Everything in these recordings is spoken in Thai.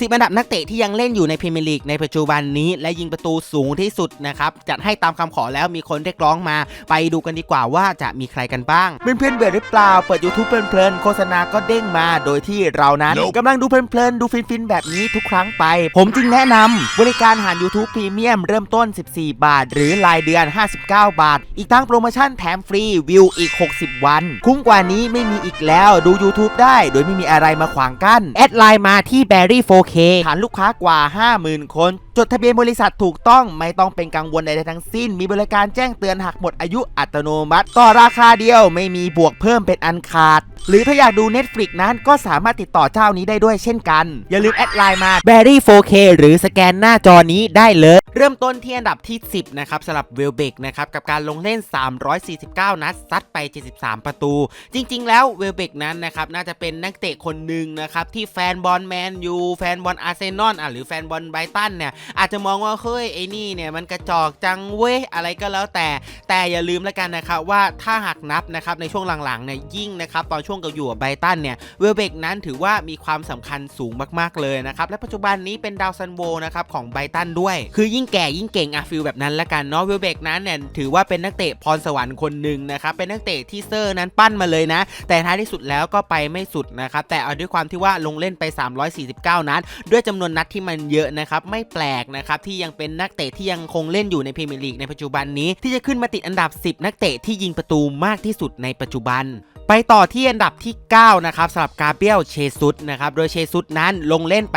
สิบอันดับนักเตะที่ยังเล่นอยู่ในพรีเมียร์ลีกในปัจจุบันนี้และยิงประตูสูงที่สุดนะครับจัดให้ตามคำขอแล้วมีคนเรียกร้องมา ไปดูกันดีกว่าว่าจะมีใครกันบ้างเพื่อนๆเบื่อหรือเปล่า เปิด YouTube เพลินๆโฆษณาก็เด้งมาโดยที่เรานั้น Nope กำลังดูเพลินๆดูฟินๆแบบนี้ทุกครั้งไป ผมจึงแนะนำบริการหาร YouTube พรีเมียมเริ่มต้น 14 บาท หรือรายเดือน 59 บาท อีกทั้งโปรโมชั่นแถมฟรีวิวอีก 60 วัน คุ้มกว่านี้ไม่มีอีกแล้วดู YouTube ได้ โดยไม่มีอะไรมาขวางกั้นแอดไลน์มาที่เคฐานลูกค้ากว่า 50,000 คน ดทะเบียนบริษัทถูกต้องไม่ต้องเป็นกังวลใดๆทั้งสิ้น มีบริการแจ้งเตือนหากหมดอายุอัตโนมัติ ต่อราคาเดียวไม่มีบวกเพิ่มเป็นอันขาด หรือถ้าอยากดู Netflix นั้นก็สามารถติดต่อเจ้านี้ได้ด้วยเช่นกัน อย่าลืมแอดไลน์มา Berry 4K หรือสแกนหน้าจอนี้ได้เลย เริ่มต้นที่อันดับที่ 10 นะครับสำหรับเวลเบกนะครับ กับการลงเล่น 349 นัดซัดไป 73 ประตู จริง ๆ แล้วเวลเบกนั้นนะครับน่าจะเป็นนักเตะคนหนึ่งนะครับที่แฟนบอลแมนยูแฟนบอลอาร์เซนอลอะหรือแฟนบอลไบรตันเนี่ยอาจจะมองว่าเฮ้ยไอ้นี่เนี่ยมันกระจอกจังเว้ยอะไรก็แล้วแต่ แต่อย่าลืมแล้วกันนะครับว่าถ้าหากนับนะครับในช่วงหลังๆเนี่ยยิ่งนะครับตอนช่วงกับอยู่กับไบตันเนี่ยเวลเบกนั้นถือว่ามีความสำคัญสูงมากๆเลยนะครับและปัจจุบันนี้เป็นดาวซันโวนะครับของไบตันด้วย คือยิ่งแก่ยิ่งเก่งอะฟิลแบบนั้นละกันเนาะเวลเบกนั้นเนี่ยถือว่าเป็นนักเตะพรสวรรค์คนหนึ่งนะครับเป็นนักเตะที่เซอร์นั้นปั้นมาเลยนะ แต่ท้ายที่สุดแล้วก็ไปไม่สุดนะครับแต่เอาด้วยความที่ว่าลงเล่นไป 349 นัดด้วยจำนวนนัดที่มันเยอะนะครับไม่แปลกนะครับที่ยังเป็นนักเตะที่ยังคงเล่นอยู่ในพรีเมียร์ลีกในปัจจุบันนี้ที่จะขึ้นมาติดอันดับ 10 นักเตะที่ยิงประตูมากที่สุดในปัจจุบัน ไปต่อที่อันดับที่ 9 นะครับสำหรับกาเบียลเชซุสนะครับ โดยเชซุสนั้นลงเล่นไป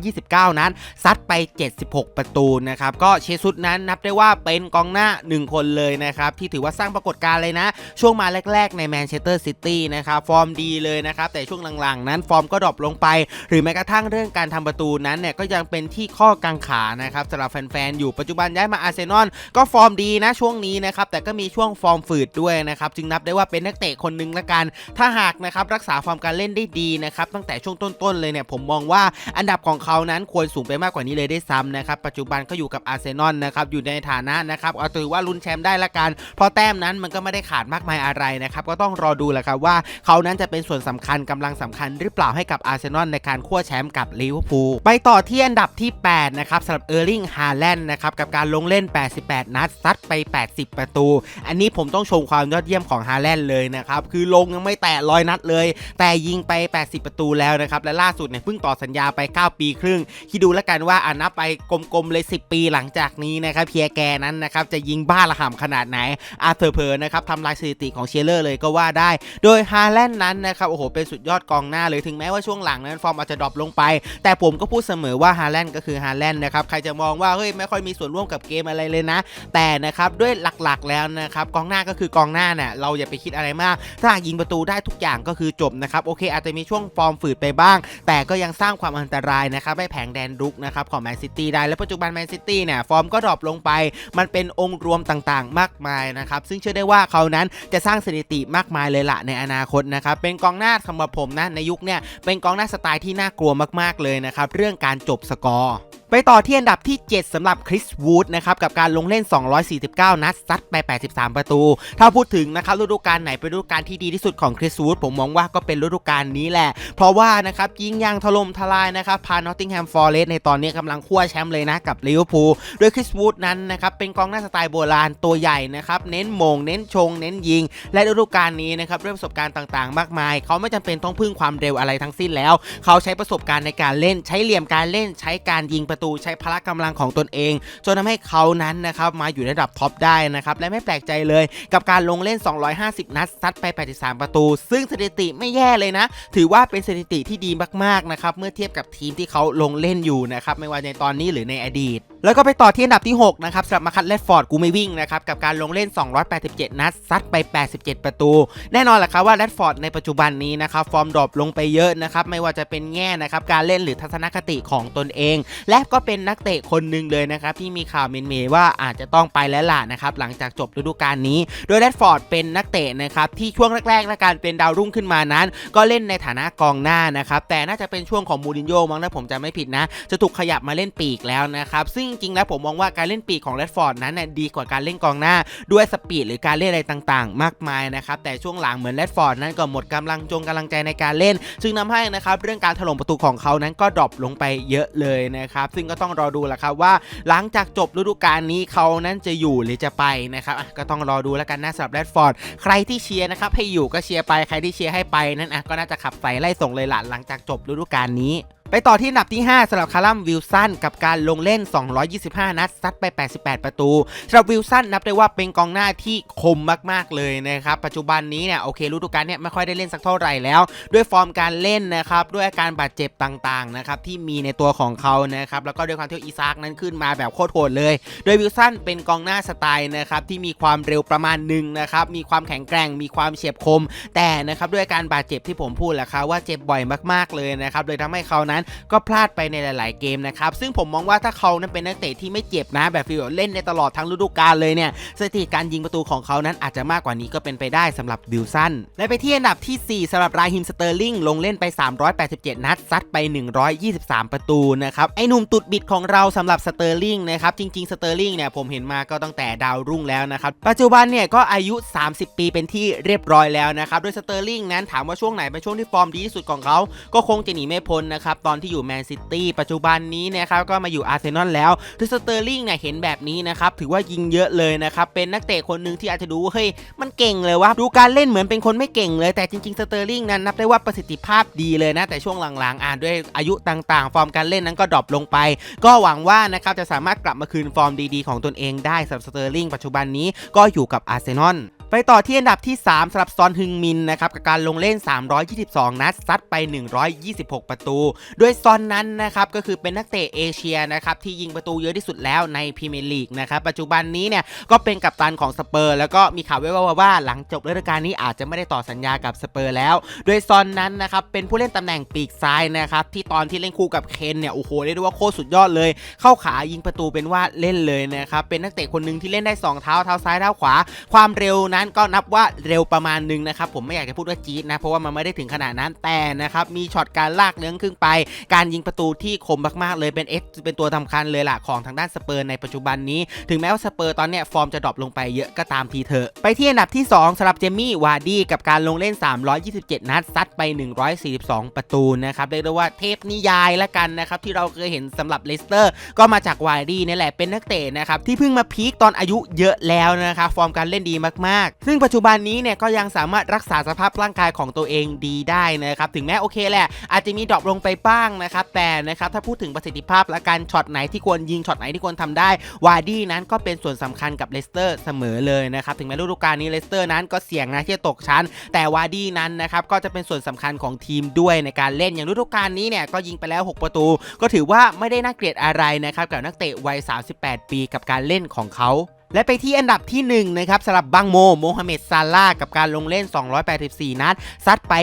229 นั้น ซัดไป 76 ประตูนะครับ ก็เชซุสนั้นนับได้ว่าเป็นกองหน้า 1 คนเลยนะครับ ที่ถือว่าสร้างปรากฏการณ์เลยนะ ช่วงมาแรก ๆ ในแมนเชสเตอร์ซิตี้นะครับ ฟอร์มดีเลยนะครับ แต่ช่วงหลัง ๆ นั้นฟอร์มก็ดรอปลงไป หรือแม้กระทั่งเรื่องการทำประตูนั้นเนี่ยก็ยังเป็นที่ข้อกังขานะครับสำหรับแฟนๆอยู่ปัจจุบันย้ายมาอาร์เซนอลก็ฟอร์มดีนะช่วงนี้นะครับแต่ก็มีช่วงฟอร์มฝืดด้วยนะครับจึงนับได้ว่าเป็นนักเตะคนหนึ่งละกัน ถ้าหากนะครับรักษาฟอร์มการเล่นได้ดีนะครับตั้งแต่ช่วงต้นๆเลยเนี่ยผมมองว่าอันดับของเขานั้นควรสูงไปมากกว่านี้เลยได้ซ้ำนะครับปัจจุบันก็อยู่กับอาร์เซนอลนะครับอยู่ในฐานะนะครับเอาถือว่าลุ้นแชมป์ได้ละกันเพราะแต้มนั้นมันก็ไม่ได้ขาดมากมายอะไรนะครับก็ต้องรอดูแหละครับว่าเขานั้นจะเป็นส่วนสำคัญกำลังสำคัญหรือเปล่าให้กับอาร์เซนอลในการคั่วแชมป์กับลิเวอร์พูลไปต่อที่อันดับที่ 8 นะครับสำหรับเออร์ลิงฮาแลนด์นะครับกับการลงเล่น 88 นัดซัดไป 80 ประตู อันนี้ผมต้องชมความยอดเยี่ยมของฮาแลนด์เลยนะครับคือลงยังไม่แตะร้อยนัดเลย แต่ยิงไป 80 ประตูแล้วนะครับ และล่าสุดเนี่ยเพิ่งต่อสัญญาไป 9 ปีครึ่ง คิดดูแล้วกันว่าอ่านับไปกลมๆเลย 10 ปีหลังจากนี้นะครับเพียแกนั้นนะครับจะยิงบ้าระห่ำขนาดไหนอาเธอร์เพอนะครับทำลายสถิติของเชลเลอร์เลยก็ว่าได้ โดยฮาแลนด์นั้นนะครับโอ้โหเป็นสุดยอดกองหน้าเลยถึงแม้ว่าช่วงหลังนั้นฟอร์มอาจจะดรอปลงไป แต่ผมก็พูดเสมอว่าฮาแลนด์ก็คือฮาแลนด์นะครับใครจะมองว่าเฮ้ยไม่ค่อยมีส่วนร่วมกับเกมอะไรเลยนะ แต่นะครับด้วยหลักๆแล้วนะครับกองหน้าก็คือกองหน้าเนี่ยเราอย่าไปคิดอะไรมาก ถ้าหากยิงประตูได้ทุกอย่างก็คือจบนะครับโอเคอาจจะมีช่วงฟอร์มฝืดไปบ้าง แต่ก็ยังสร้างความอันตรายนะครับให้แผงแดนรุกนะครับของแมนซิตี้ได้และปัจจุบันแมนซิตี้เนี่ยฟอร์มก็ดรอปลงไป มันเป็นองค์รวมต่างๆ มากมายนะครับซึ่งเชื่อได้ว่าเขานั้นจะสร้างสถิติมากมายเลยละในอนาคตนะครับเป็นกองหน้าสำหรับผมนะในยุคเนี่ยเป็นกองหน้าสไตล์ที่น่ากลัวมากๆเลยนะครับเรื่องการจบสกอร์ ไปต่อที่อันดับที่ 7สำหรับคริสวูดนะครับกับการลงเล่น 249 นัดซัดไป 83 ประตู ถ้าพูดถึงนะครับฤดูกาลไหนเป็นฤดูกาลที่ดีที่สุดของคริสวูดผมมองว่าก็เป็นฤดูกาลนี้แหละ เพราะว่านะครับยิงยางถล่มทลายนะครับพานอตติงแฮมฟอร์เรสในตอนนี้กำลังคั่วแชมป์เลยนะกับลิเวอร์พูลโดยคริสวูดนั้นนะครับเป็นกองหน้าสไตล์โบราณตัวใหญ่นะครับเน้นมง เน้นชง เน้นยิง และฤดูกาลนี้นะครับด้วยประสบการณ์ต่างๆ มากมาย เขาไม่จำเป็นต้องพึ่งความเร็วอะไรทั้งสิ้นแล้ว เขาใช้ประสบการณ์ในการเล่นใช้เหลี่ยมการเล่นใช้การยิงประตูใช้พละกำลังของตนเอง จนทำให้เขานั้นนะครับมาอยู่ในระดับท็อปได้นะครับและไม่แปลกใจเลยกับการลงเล่น 250 นัดซัดไป 83 ประตู ซึ่งสถิติไม่แย่เลยนะ ถือว่าเป็นสถิติที่ดีมากๆนะครับเมื่อเทียบกับทีมที่เขาลงเล่นอยู่นะครับไม่ว่าในตอนนี้หรือในอดีต แล้วก็ไปต่อที่อันดับที่ 6 นะครับสำหรับมาคัตเลดฟอร์ดกูไม่วิ่งนะครับ กับการลงเล่น 287 นัด ซัดไป 87 ประตู แน่นอนแหละครับว่าแรดฟอร์ดในปัจจุบันนี้นะครับ ฟอร์มดรอปลงไปเยอะนะครับ ไม่ว่าจะเป็นแง่นะครับ การเล่นหรือทัศนคติของตนเอง และก็เป็นนักเตะคนหนึ่งเลยนะครับ ที่มีข่าวเมนเมว่าอาจจะต้องไปแล้วล่ะนะครับ หลังจากจบฤดูกาลนี้ โดยแรดฟอร์ดเป็นนักเตะนะครับที่ช่วงแรกๆและการเป็นดาวรุ่งขึ้นมานั้น ก็เล่นในฐานะกองหน้านะครับแต่น่าจะเป็นช่วงของมูรินโญ่มั้งถ้าผมจำไม่ผิดนะ จะถูกขยับมาเล่นปีกแล้วนะครับซึ่งริงๆแล้วผมมองว่าการเล่นปีกของแรดฟอร์ดนั้นน่ะดีกว่าการเล่นกองหน้า ด้วยสปีดหรือการเล่นอะไรต่างๆ มากมายนะครับแต่ช่วงหลังเหมือนแรดฟอร์ดนั้นก็หมดกำลังจงกำลังใจในการเล่น ซึ่งทำให้นะครับเรื่องการถล่มประตูของเขานั้นก็ดรอปลงไปเยอะเลยนะครับซึ่งก็ต้องรอดูแหละครับว่า หลังจากจบฤดูกาลนี้เขานั้นจะอยู่หรือจะไปนะครับก็ต้องรอดูแล้วกันนะสำหรับแรดฟอร์ดใครที่เชียร์นะครับให้อยู่ก็เชียร์ไปใครที่เชียร์ให้ไปนั้นอะก็น่าจะขับไฟไล่ส่งเลยล่ะหลังจากจบฤดูกาลนี้ ไปต่อที่อันดับที่ 5สำหรับคาร์ลัมวิลสันกับการลงเล่น 225 นัดซัดไป 88 ประตูสำหรับวิลสันนับได้ว่าเป็นกองหน้าที่คมมากๆเลยนะครับปัจจุบันนี้เนี่ยโอเคฤดูกาลเนี่ยไม่ค่อยได้เล่นสักเท่าไหร่แล้ว ด้วยฟอร์มการเล่นนะครับด้วยอาการบาดเจ็บต่างๆนะครับที่มีในตัวของเขานะครับแล้วก็ด้วยความที่อีซากนั้นขึ้นมาแบบโคตรโหดเลย โดยวิลสันเป็นกองหน้าสไตล์นะครับที่มีความเร็วประมาณหนึ่งนะครับมีความแข็งแกร่งมีความเฉียบคม แต่นะครับด้วยการบาดเจ็บที่ผมพูดแหละครับว่าเจ็บบ่อยมากๆเลยนะครับเลยทำให้เขานั้นก็พลาดไปในหลาย ๆ เกมนะครับซึ่งผมมองว่าถ้าเขานั้นเป็นนักเตะที่ไม่เจ็บนะแบบฟิลเล่นในตลอดทั้งฤดูกาลเลยเนี่ยสถิติการยิงประตูของเขานั้นอาจจะมากกว่านี้ก็เป็นไปได้สำหรับวิลสันและไปที่อันดับทีสี่4สำหรับราฮิมสเตอร์ลิงลงเล่นไป 387 นัดซัดไป 123 ประตูนะครับไอหนุ่มตุดบิดของเราสำหรับสเตอร์ลิงนะครับจริง ๆ สเตอร์ลิงเนี่ยผมเห็นมาก็ตั้งแต่ดาวรุ่งแล้วนะครับปัจจุบันเนี่ยก็อายุ 30 ปีเป็นที่เรียบร้อยแล้วนะครับโดยสเตอร์ลิงนั้นถามว่าช่วงไหนเป็นช่วงที่ฟอร์มดีที่สุดของเขาก็คงจะหนีไม่พ้นนะครับตอนที่อยู่แมนซิตี้ปัจจุบันนี้นะครับก็มาอยู่อาร์เซนอลแล้วคือสเตอร์ลิงเนี่ยเห็นแบบนี้นะครับถือว่ายิงเยอะเลยนะครับเป็นนักเตะคนหนึ่งที่อาจจะดูว่าเฮ้ยมันเก่งเลยว่าดูการเล่นเหมือนเป็นคนไม่เก่งเลยแต่จริงๆสเตอร์ลิงนั้นนับได้ว่าประสิทธิภาพดีเลยนะแต่ช่วงหลังๆอ่านด้วยอายุต่างๆ ฟอร์มการเล่นนั้นก็ดรอปลงไป ก็หวังว่านะครับจะสามารถกลับมาคืนฟอร์มดีๆ ของตนเองได้สำหรับสเตอร์ลิงปัจจุบันนี้ก็อยู่กับอาร์เซนอล ไปต่อที่อันดับที่ 3สำหรับซอนฮึงมินนะครับกับการลงเล่น 322 นัดซัดไป 126 ประตูด้วยซอนนั้นนะครับก็คือเป็นนักเตะเอเชียนะครับที่ยิงประตูเยอะที่สุดแล้วในพรีเมียร์ลีกนะครับปัจจุบันนี้เนี่ยก็เป็นกัปตันของสเปอร์ แล้วก็มีข่าวแว่วๆว่าหลังจบฤดูกาลนี้อาจจะไม่ได้ต่อสัญญากับสเปอร์แล้ว โดยซอนนั้นนะครับเป็นผู้เล่นตำแหน่งปีกซ้ายนะครับที่ตอนที่เล่นคู่กับเคนเนี่ยโอ้โหเรียกได้ว่าโคตรสุดยอดเลย เข้าขายิงประตูเป็นว่าเล่นเลยนะครับเป็นนักเตะคนหนึ่งที่เล่นได้สองเท้าเท้าซ้ายเท้าขวา ความเร็วนั้นก็นับว่าเร็วประมาณหนึงนะครับผมไม่อยากจะพูดว่าจี๊ดนะเพราะว่ามันไม่ได้ถึงขนาดนั้นแต่นะครับมีช็อตการลากเลื้อขึ้นไป การยิงประตูที่คมมากๆเลยเป็นเอสเป็นตัวสำคัญเลยล่ะของทางด้านสเปอร์ในปัจจุบันนี้ ถึงแม้ว่าสเปอร์ตอนเนี้ยฟอร์มจะดรอปลงไปเยอะก็ตามทีเถอะไปที่อันดับที่ 2สำหรับเจมี่วาร์ดี้กับการลงเล่น 327 นัดซัดไป 142 ประตูนะครับเรียกได้ว่าเทพนิยายละกันนะครับที่เราเคยเห็นสำหรับเลสเตอร์ ก็มาจากวาร์ดี้นี่แหละเป็นนักเตะนะครับที่เพิ่งมาพีคตอนอายุเยอะแล้วนะครับฟอร์มการเล่นดีมากซึ่งปัจจุบันนี้เนี่ยก็ยังสามารถรักษาสภาพร่างกายของตัวเองดีได้นะครับถึงแม้โอเคแหละอาจจะมีดรอปลงไปบ้างนะครับแต่นะครับถ้าพูดถึงประสิทธิภาพและการช็อตไหนที่ควรยิงช็อตไหนที่ควรทำได้วาร์ดี้นั้นก็เป็นส่วนสำคัญกับเลสเตอร์เสมอเลยนะครับถึงแม้ฤดูกาลนี้เลสเตอร์นั้นก็เสี่ยงนะที่จะตกชั้น แต่วาร์ดี้นั้นนะครับก็จะเป็นส่วนสำคัญของทีมด้วยในการเล่นอย่างฤดูกาลนี้เนี่ยก็ยิงไปแล้ว 6 ประตู ก็ถือว่าไม่ได้น่าเกลียดอะไรนะครับกับนักเตะวัย 38 ปีกับการเล่นของเขา และไปที่อันดับที่ 1 นะครับสำหรับบังโมโมฮัมเหม็ดซาลากับการลงเล่น 284 นัด ซัดไป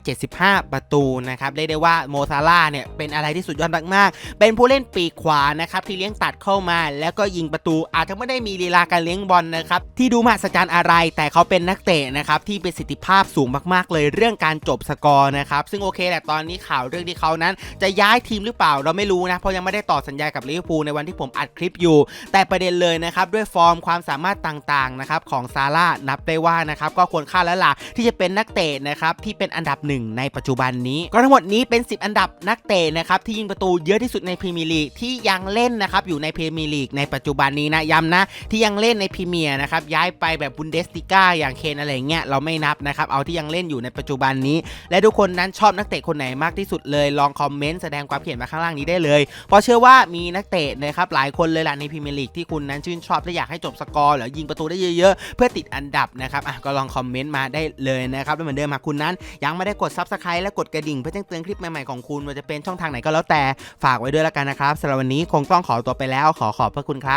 175 ประตูนะครับเรียกได้ว่าโมซาลาเนี่ยเป็นอะไรที่สุดยอดมากๆ เป็นผู้เล่นปีกขวานะครับที่เลี้ยงตัดเข้ามา แล้วก็ยิงประตู อาจจะไม่ได้มีลีลาการเลี้ยงบอลนะครับที่ดูมหัศจรรย์อะไร แต่เขาเป็นนักเตะนะครับที่ประสิทธิภาพสูงมากๆ เลยเรื่องการจบสกอร์นะครับซึ่งโอเคแหละตอนนี้ข่าวเรื่องที่เขานั้น จะย้ายทีมหรือเปล่าเราไม่รู้นะเพราะยังไม่ได้ต่อสัญญากับลิเวอร์พูลในวันที่ผมอัดคลิปอยู่ แต่ประเด็นเลยนะครับด้วยฟอร์มความสามารถต่างๆนะครับของซาร่านับได้ว่านะครับก็ควรค่าแล้วล่ะที่จะเป็นนักเตะนะครับที่เป็นอันดับหนึ่งในปัจจุบันนี้ ก็ทั้งหมดนี้เป็น 10 อันดับนักเตะนะครับที่ยิงประตูเยอะที่สุดในพรีเมียร์ลีกที่ยังเล่นนะครับอยู่ในพรีเมียร์ลีกในปัจจุบันนี้นะย้ำนะที่ยังเล่นในพรีเมียร์นะครับย้ายไปแบบบุนเดสติก้าอย่างเคนอะไรเงี้ยเราไม่นับนะครับเอาที่ยังเล่นอยู่ในปัจจุบันนี้ และทุกคนนั้นชอบนักเตะคนไหนมากที่สุดเลยลองคอมเมนต์แสดงความคิดเห็นมาข้างล่างนี้ได้เลยเพราะเชื่อว่ามีนักเตะนะครับหลายคนเลยล่ะในพรีเมียร์ลีกที่คุณนั้นชื่นชอบและอยากให้จบสกอร์หรือยิงประตูได้เยอะๆ เพื่อติดอันดับนะครับอะก็ลองคอมเมนต์มาได้เลยนะครับและเหมือนเดิมหากคุณนั้น ยังไม่ได้กด Subscribe และกดกระดิ่งเพื่อแจ้งเตือนคลิปใหม่ๆของคุณว่าจะเป็นช่องทางไหนก็แล้วแต่ฝากไว้ด้วยละกันนะครับสำหรับวันนี้คงต้องขอตัวไปแล้วขอขอบพระคุณครับ